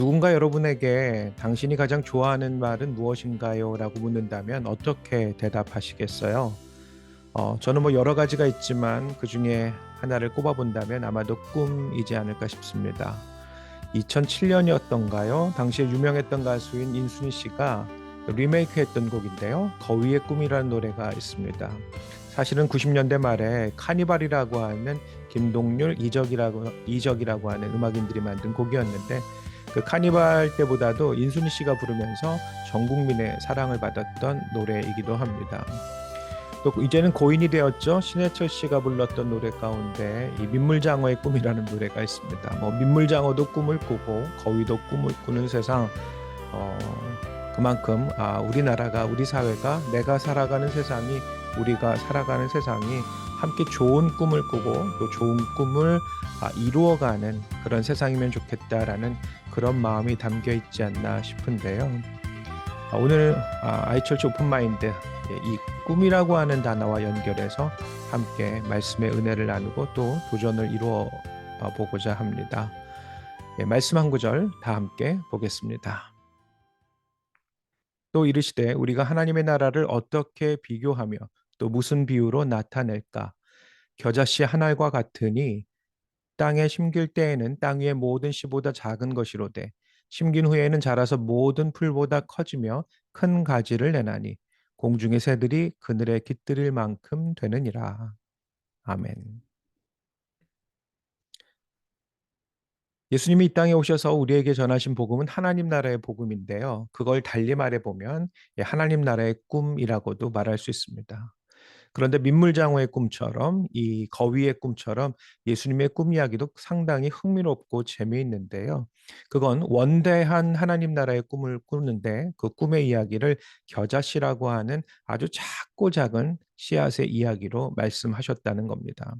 누군가 여러분에게 당신이 가장 좋아하는 말은 무엇인가요? 라고 묻는다면 어떻게 대답하시겠어요? 어, 저는 뭐 여러 가지가 있지만 그 중에 하나를 꼽아본다면 아마도 꿈이지 않을까 싶습니다. 2007년이었던가요? 당시에 유명했던 가수인 인순이 씨가 리메이크 했던 곡인데요. 거위의 꿈이라는 노래가 있습니다. 사실은 90년대 말에 카니발이라고 하는 김동률, 이적이라고, 이적이라고 하는 음악인들이 만든 곡이었는데 그 카니발 때보다도 인순이 씨가 부르면서 전 국민의 사랑을 받았던 노래이기도 합니다. 또 이제는 고인이 되었죠. 신해철 씨가 불렀던 노래 가운데 이 민물장어의 꿈이라는 노래가 있습니다. 뭐 민물장어도 꿈을 꾸고 거위도 꿈을 꾸는 세상. 어, 그만큼 아, 우리나라가 우리 사회가 내가 살아가는 세상이 우리가 살아가는 세상이 함께 좋은 꿈을 꾸고 또 좋은 꿈을 아, 이루어가는 그런 세상이면 좋겠다라는 그런 마음이 담겨 있지 않나 싶은데요. 아, 오늘 아, 아이철치 오픈마인드 예, 이 꿈이라고 하는 단어와 연결해서 함께 말씀의 은혜를 나누고 또 도전을 이루어 보고자 합니다. 예, 말씀 한 구절 다 함께 보겠습니다. 또 이르시되 우리가 하나님의 나라를 어떻게 비교하며 또 무슨 비유로 나타낼까? 겨자씨 한 알과 같으니 땅에 심길 때에는 땅 위의 모든 씨보다 작은 것이로되 심긴 후에는 자라서 모든 풀보다 커지며 큰 가지를 내나니 공중의 새들이 그늘에 깃들일 만큼 되느니라. 아멘. 예수님이 이 땅에 오셔서 우리에게 전하신 복음은 하나님 나라의 복음인데요. 그걸 달리 말해 보면 예, 하나님 나라의 꿈이라고도 말할 수 있습니다. 그런데 민물장어의 꿈처럼 이 거위의 꿈처럼 예수님의 꿈 이야기도 상당히 흥미롭고 재미있는데요. 그건 원대한 하나님 나라의 꿈을 꾸는데 그 꿈의 이야기를 겨자씨라고 하는 아주 작고 작은 씨앗의 이야기로 말씀하셨다는 겁니다.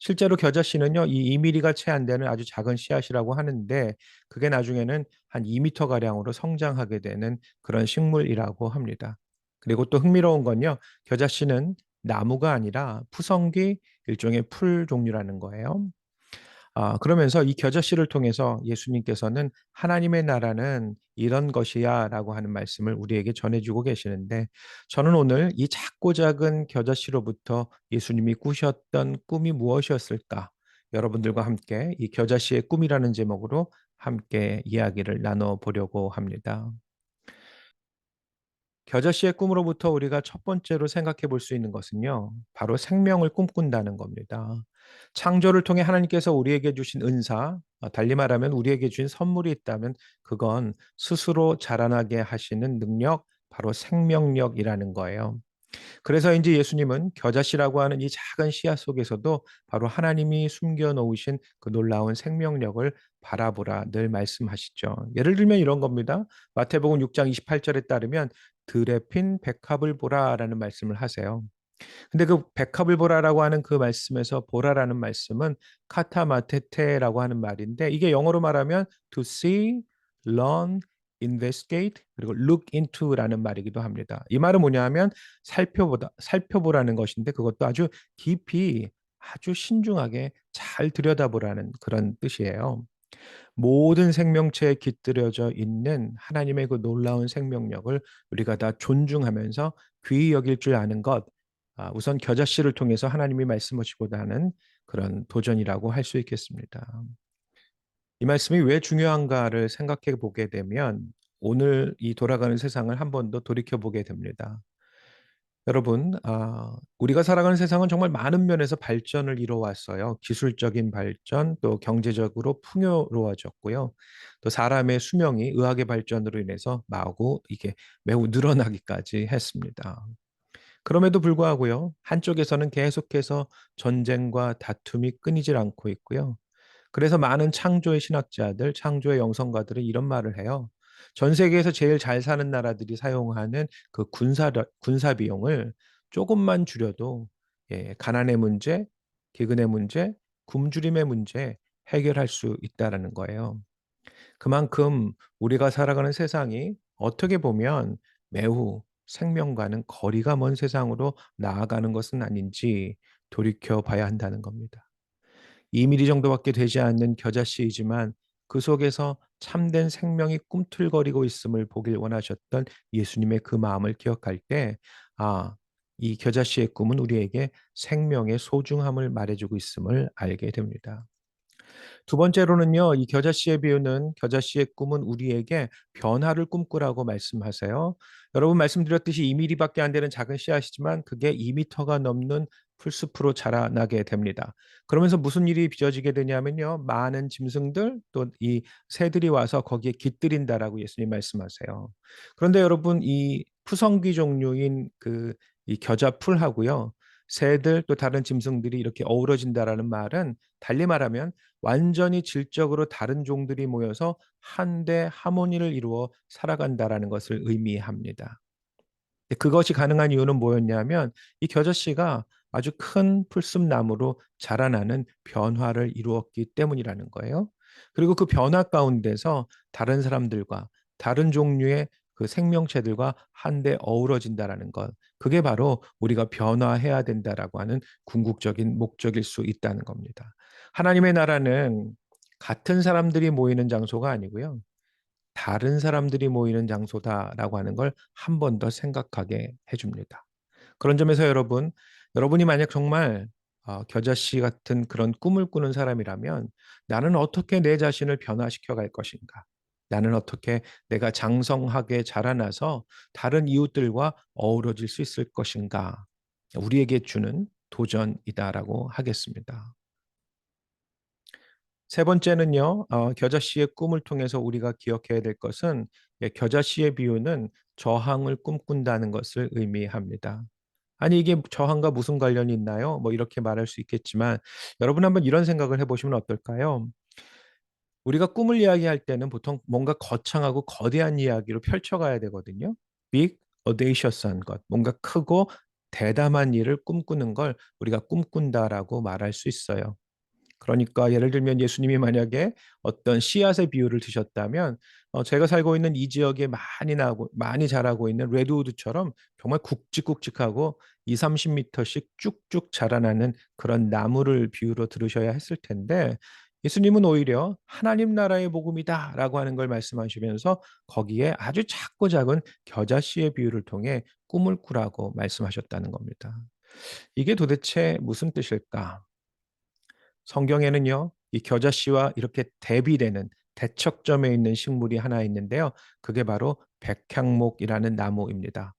실제로 겨자씨는요, 이 2mm가 채 안 되는 아주 작은 씨앗이라고 하는데 그게 나중에는 한 2m 가량으로 성장하게 되는 그런 식물이라고 합니다. 그리고 또 흥미로운 건요, 겨자씨는 나무가 아니라 푸성귀 일종의 풀 종류라는 거예요. 아, 그러면서 이 겨자씨를 통해서 예수님께서는 하나님의 나라는 이런 것이야 라고 하는 말씀을 우리에게 전해주고 계시는데 저는 오늘 이 작고 작은 겨자씨로부터 예수님이 꾸셨던 꿈이 무엇이었을까? 여러분들과 함께 이 겨자씨의 꿈이라는 제목으로 함께 이야기를 나눠 보려고 합니다. 겨자 씨의 꿈으로부터 우리가 첫 번째로 생각해 볼 수 있는 것은요. 바로 생명을 꿈꾼다는 겁니다. 창조를 통해 하나님께서 우리에게 주신 은사, 어, 달리 말하면 우리에게 주신 선물이 있다면 그건 스스로 자라나게 하시는 능력, 바로 생명력이라는 거예요. 그래서 이제 예수님은 겨자씨라고 하는 이 작은 씨앗 속에서도 바로 하나님이 숨겨 놓으신 그 놀라운 생명력을 바라보라 늘 말씀하시죠. 예를 들면 이런 겁니다. 마태복음 6장 28절에 따르면 들에 핀 백합을 보라라는 말씀을 하세요. 근데 그 백합을 보라라고 하는 그 말씀에서 보라라는 말씀은 카타마테테라고 하는 말인데 이게 영어로 말하면 to see, learn, investigate 그리고 look into라는 말이기도 합니다. 이 말은 뭐냐하면 살펴보다 살펴보라는 것인데 그것도 아주 깊이 아주 신중하게 잘 들여다보라는 그런 뜻이에요. 모든 생명체에 깃들여져 있는 하나님의 그 놀라운 생명력을 우리가 다 존중하면서 귀히 여길 줄 아는 것 아, 우선 겨자씨를 통해서 하나님이 말씀하시고자 하는 그런 도전이라고 할 수 있겠습니다. 이 말씀이 왜 중요한가를 생각해 보게 되면 오늘 이 돌아가는 세상을 한 번 더 돌이켜 보게 됩니다. 여러분, 아, 우리가 살아가는 세상은 정말 많은 면에서 발전을 이뤄왔어요. 기술적인 발전, 또 경제적으로 풍요로워졌고요. 또 사람의 수명이 의학의 발전으로 인해서 마구 이게 매우 늘어나기까지 했습니다. 그럼에도 불구하고요, 한쪽에서는 계속해서 전쟁과 다툼이 끊이질 않고 있고요. 그래서 많은 창조의 신학자들, 창조의 영성가들은 이런 말을 해요. 전 세계에서 제일 잘 사는 나라들이 사용하는 그 군사 군사 비용을 조금만 줄여도 예, 가난의 문제, 기근의 문제, 굶주림의 문제 해결할 수 있다라는 거예요. 그만큼 우리가 살아가는 세상이 어떻게 보면 매우 생명과는 거리가 먼 세상으로 나아가는 것은 아닌지 돌이켜 봐야 한다는 겁니다. 2mm 정도밖에 되지 않는 겨자씨이지만 그 속에서 참된 생명이 꿈틀거리고 있음을 보길 원하셨던 예수님의 그 마음을 기억할 때, 아, 이 겨자씨의 꿈은 우리에게 생명의 소중함을 말해주고 있음을 알게 됩니다. 두 번째로는요. 이 겨자씨의 비유는 겨자씨의 꿈은 우리에게 변화를 꿈꾸라고 말씀하세요. 여러분 말씀드렸듯이 2 밀리밖에 안 되는 작은 씨앗이지만 그게 2 미터가 넘는 풀숲으로 자라나게 됩니다. 그러면서 무슨 일이 빚어지게 되냐면요. 많은 짐승들 또 이 새들이 와서 거기에 깃들인다라고 예수님 말씀하세요. 그런데 여러분 이 푸성귀 종류인 그 이 겨자풀하고요. 새들 또 다른 짐승들이 이렇게 어우러진다라는 말은 달리 말하면 완전히 질적으로 다른 종들이 모여서 한데 하모니를 이루어 살아간다라는 것을 의미합니다. 그것이 가능한 이유는 뭐였냐면 이 겨자씨가 아주 큰 풀숲나무로 자라나는 변화를 이루었기 때문이라는 거예요. 그리고 그 변화 가운데서 다른 사람들과 다른 종류의 그 생명체들과 한데 어우러진다라는 것. 그게 바로 우리가 변화해야 된다라고 하는 궁극적인 목적일 수 있다는 겁니다. 하나님의 나라는 같은 사람들이 모이는 장소가 아니고요. 다른 사람들이 모이는 장소다라고 하는 걸 한 번 더 생각하게 해 줍니다. 그런 점에서 여러분, 여러분이 만약 정말 어 겨자씨 같은 그런 꿈을 꾸는 사람이라면 '나는 어떻게 내 자신을 변화시켜 갈 것인가? 나는 어떻게 내가 장성하게 자라나서 다른 이웃들과 어우러질 수 있을 것인가?' 우리에게 주는 도전이다라고 하겠습니다. 세 번째는요. 어 겨자씨의 꿈을 통해서 우리가 기억해야 될 것은 예 겨자씨의 비유는 저항을 꿈꾼다는 것을 의미합니다. 아니 이게 저항과 무슨 관련이 있나요? 뭐 이렇게 말할 수 있겠지만 여러분 한번 이런 생각을 해 보시면 어떨까요? 우리가 꿈을 이야기할 때는 보통 뭔가 거창하고 거대한 이야기로 펼쳐 가야 되거든요. big audacious한 것, 뭔가 크고 대담한 일을 꿈꾸는 걸 우리가 꿈꾼다라고 말할 수 있어요. 그러니까 예를 들면 예수님이 만약에 어떤 씨앗의 비유를 드셨다면 어 제가 살고 있는 이 지역에 많이 나고 많이 자라고 있는 레드우드처럼 정말 굵직굵직하고 2-30 미터씩 쭉쭉 자라나는 그런 나무를 비유로 들으셔야 했을 텐데 예수님은 오히려 "하나님 나라의 복음이다."라고 하는 걸 말씀하시면서 거기에 아주 작고 작은 겨자씨의 비유를 통해 꿈을 꾸라고 말씀하셨다는 겁니다. 이게 도대체 무슨 뜻일까? 성경에는요. 이 겨자씨와 이렇게 대비되는 대척점에 있는 식물이 하나 있는데요. 그게 바로 백향목이라는 나무입니다.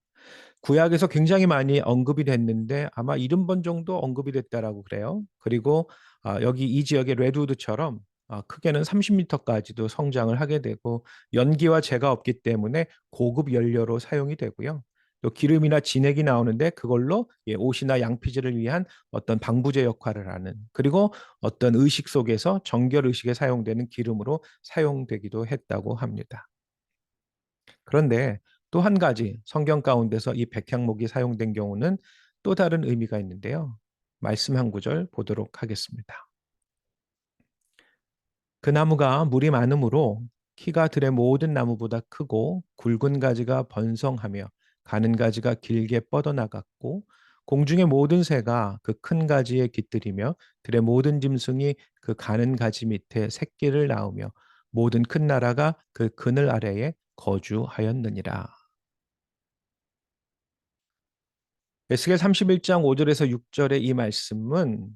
구약에서 굉장히 많이 언급이 됐는데 아마 70번 정도 언급이 됐다라고 그래요. 그리고 아 여기 이 지역의 레드우드처럼 아 크게는 30 미터까지도 성장을 하게 되고 연기와 재가 없기 때문에 고급 연료로 사용이 되고요. 또 기름이나 진액이 나오는데 그걸로 예 옷이나 양피지를 위한 어떤 방부제 역할을 하는 그리고 어떤 의식 속에서 정결 의식에 사용되는 기름으로 사용되기도 했다고 합니다. 그런데 또 한 가지 성경 가운데서 이 백향목이 사용된 경우는 또 다른 의미가 있는데요. 말씀 한 구절 보도록 하겠습니다. 그 나무가 물이 많으므로 키가 들의 모든 나무보다 크고 굵은 가지가 번성하며 가는 가지가 길게 뻗어나갔고 공중의 모든 새가 그 큰 가지에 깃들이며 들의 모든 짐승이 그 가는 가지 밑에 새끼를 낳으며 모든 큰 나라가 그 그늘 아래에 거주하였느니라. 에스겔 31장 5 절에서 6 절의 이 말씀은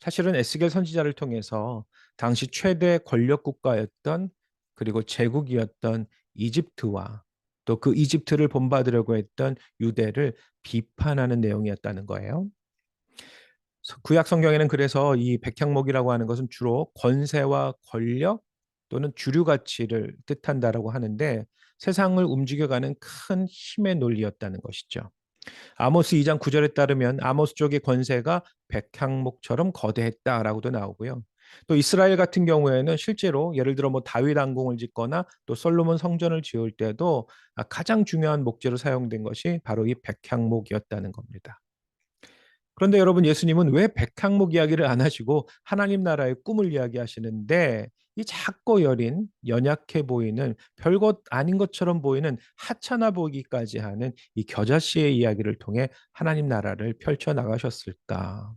사실은 에스겔 선지자를 통해서 당시 최대 권력 국가였던 그리고 제국이었던 이집트와 또 그 이집트를 본받으려고 했던 유대를 비판하는 내용이었다는 거예요. 서 구약 성경에는 그래서 이 백향목이라고 하는 것은 주로 권세와 권력 또는 주류 가치를 뜻한다라고 하는데 세상을 움직여가는 큰 힘의 논리였다는 것이죠. 아모스 2장 9절에 따르면 아모스 쪽의 권세가 백향목처럼 거대했다라고도 나오고요. 또 이스라엘 같은 경우에는 실제로 예를 들어 뭐 다윗 왕궁을 짓거나 또 솔로몬 성전을 지을 때도 아 가장 중요한 목재로 사용된 것이 바로 이 백향목이었다는 겁니다. 그런데 여러분 예수님은 왜 백향목 이야기를 안 하시고 하나님 나라의 꿈을 이야기하시는데 이 작고 여린 연약해 보이는 별것 아닌 것처럼 보이는 하찮아 보이기까지 하는 이 겨자씨의 이야기를 통해 하나님 나라를 펼쳐 나가셨을까?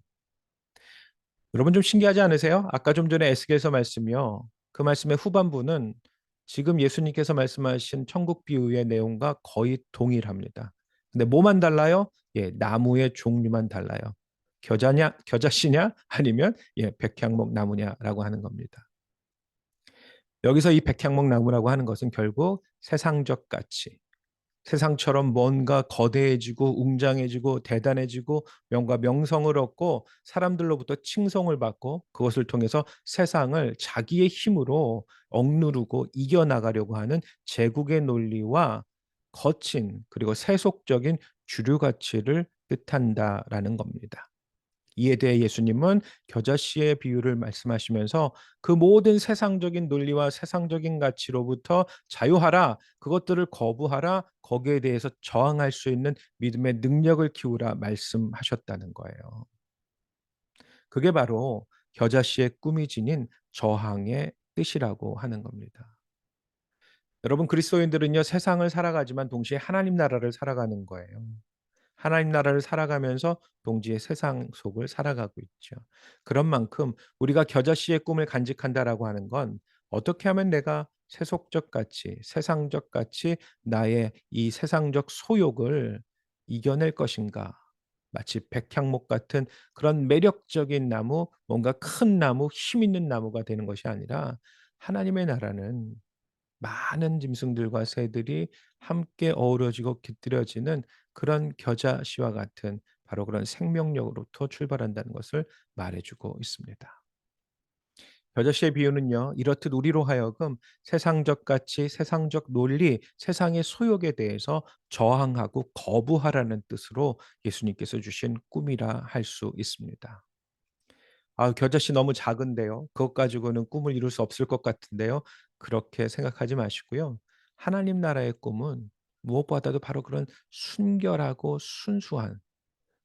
여러분 좀 신기하지 않으세요? 아까 좀 전에 에스겔서 말씀이요. 그 말씀의 후반부는 지금 예수님께서 말씀하신 천국 비유의 내용과 거의 동일합니다. 근데 뭐만 달라요? 예, 나무의 종류만 달라요. 겨자냐, 겨자씨냐, 아니면 예, 백향목 나무냐라고 하는 겁니다. 여기서 이 백향목 나무라고 하는 것은 결국 세상적 가치, 세상처럼 뭔가 거대해지고 웅장해지고 대단해지고 명과 명성을 얻고 사람들로부터 칭송을 받고 그것을 통해서 세상을 자기의 힘으로 억누르고 이겨나가려고 하는 제국의 논리와 거친 그리고 세속적인 주류 가치를 뜻한다라는 겁니다. 이에 대해 예수님은 겨자씨의 비유를 말씀하시면서 그 모든 세상적인 논리와 세상적인 가치로부터 자유하라. 그것들을 거부하라. 거기에 대해서 저항할 수 있는 믿음의 능력을 키우라 말씀하셨다는 거예요. 그게 바로 겨자씨의 꿈이 지닌 저항의 뜻이라고 하는 겁니다. 여러분 그리스도인들은요 세상을 살아가지만 동시에 하나님 나라를 살아가는 거예요. 하나님 나라를 살아가면서 동지의 세상 속을 살아가고 있죠. 그런 만큼 우리가 겨자씨의 꿈을 간직한다라고 하는 건 어떻게 하면 내가 세속적 가치, 세상적 가치, 나의 이 세상적 소욕을 이겨낼 것인가? 마치 백향목 같은 그런 매력적인 나무, 뭔가 큰 나무, 힘 있는 나무가 되는 것이 아니라 하나님의 나라는 많은 짐승들과 새들이 함께 어우러지고 깃들여지는 그런 겨자씨와 같은 바로 그런 생명력으로부터 출발한다는 것을 말해주고 있습니다. 겨자씨의 비유는요, 이렇듯 우리로 하여금 세상적 가치, 세상적 논리, 세상의 소욕에 대해서 저항하고 거부하라는 뜻으로 예수님께서 주신 꿈이라 할 수 있습니다. 아, 겨자씨 너무 작은데요. 그것 가지고는 꿈을 이룰 수 없을 것 같은데요. 그렇게 생각하지 마시고요. 하나님 나라의 꿈은 무엇보다도 바로 그런 순결하고 순수한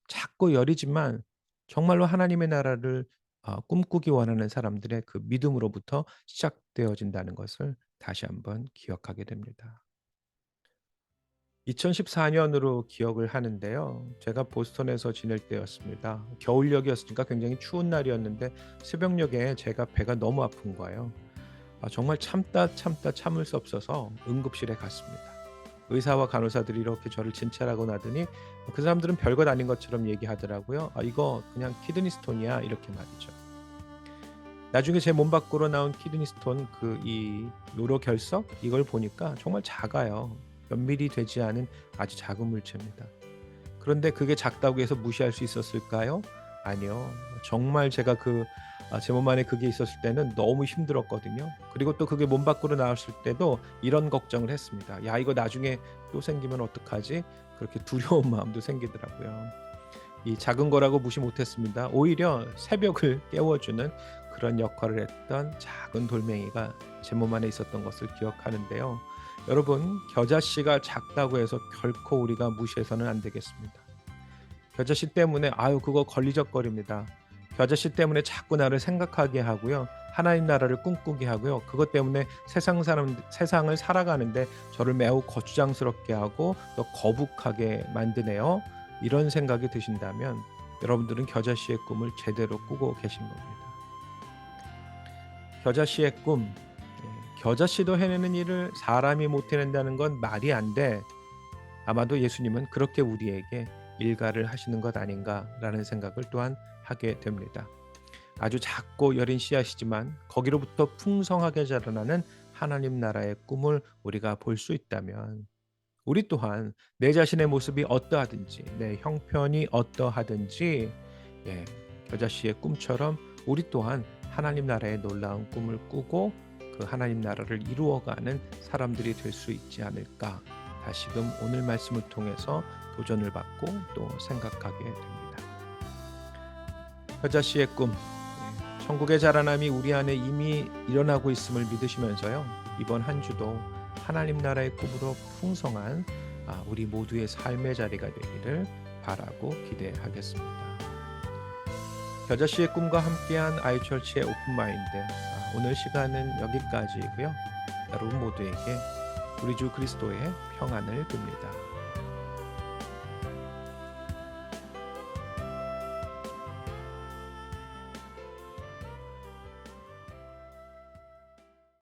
작고 여리지만 정말로 하나님의 나라를 어, 꿈꾸기 원하는 사람들의 그 믿음으로부터 시작되어진다는 것을 다시 한번 기억하게 됩니다. 2014년으로 기억을 하는데요. 제가 보스턴에서 지낼 때였습니다. 겨울녘이었으니까 굉장히 추운 날이었는데 새벽녘에 제가 배가 너무 아픈 거예요. 아, 정말 참다 참다 참을 수 없어서 응급실에 갔습니다. 의사와 간호사들이 이렇게 저를 진찰하고 나더니 그 사람들은 별것 아닌 것처럼 얘기하더라고요. 아, 이거 그냥 키드니 스톤이야 이렇게 말이죠. 나중에 제 몸 밖으로 나온 키드니 스톤 그이 요로 결석 이걸 보니까 정말 작아요. 몇 미리 되지 않은 아주 작은 물체입니다. 그런데 그게 작다고 해서 무시할 수 있었을까요? 아니요. 정말 제가 그 아, 안에 그게 있었을 때는 너무 힘들었거든요. 그리고 또 그게 몸 밖으로 나왔을 때도 이런 걱정을 했습니다. 야, 이거 나중에 또 생기면 어떡하지? 그렇게 두려운 마음도 생기더라고요. 이 작은 거라고 무시 못했습니다. 오히려 새벽을 깨워주는 그런 역할을 했던 작은 돌멩이가 제 몸 안에 있었던 것을 기억하는데요. 여러분, 겨자씨가 작다고 해서 결코 우리가 무시해서는 안 되겠습니다. 겨자씨 때문에 아유 그거 걸리적거립니다. 겨자씨 때문에 자꾸 나를 생각하게 하고요. 하나님 나라를 꿈꾸게 하고요. 그것 때문에 세상 사람 세상을 살아가는데 저를 매우 거추장스럽게 하고 또 거북하게 만드네요. 이런 생각이 드신다면 여러분들은 겨자씨의 꿈을 제대로 꾸고 계신 겁니다. 겨자씨의 꿈 겨자 씨도 해내는 일을 사람이 못 해낸다는 건 말이 안 돼. 아마도 예수님은 그렇게 우리에게 일가를 하시는 것 아닌가라는 생각을 또한 하게 됩니다. 아주 작고 여린 씨앗이지만 거기로부터 풍성하게 자라나는 하나님 나라의 꿈을 우리가 볼 수 있다면 우리 또한 내 자신의 모습이 어떠하든지 내 형편이 어떠하든지 예, 겨자씨의 꿈처럼 우리 또한 하나님 나라의 놀라운 꿈을 꾸고 그 하나님 나라를 이루어가는 사람들이 될 수 있지 않을까 다시금 오늘 말씀을 통해서 도전을 받고 또 생각하게 됩니다. 여자 씨의 꿈 예, 천국의 자라남이 우리 안에 이미 일어나고 있음을 믿으시면서요 이번 한 주도 하나님 나라의 꿈으로 풍성한 아, 우리 모두의 삶의 자리가 되기를 바라고 기대하겠습니다. 겨자 씨의 꿈과 함께한 아이철치의 오픈마인드 오늘 시간은 여기까지고요. 여러분 모두에게 우리 주 그리스도의 평안을 빕니다.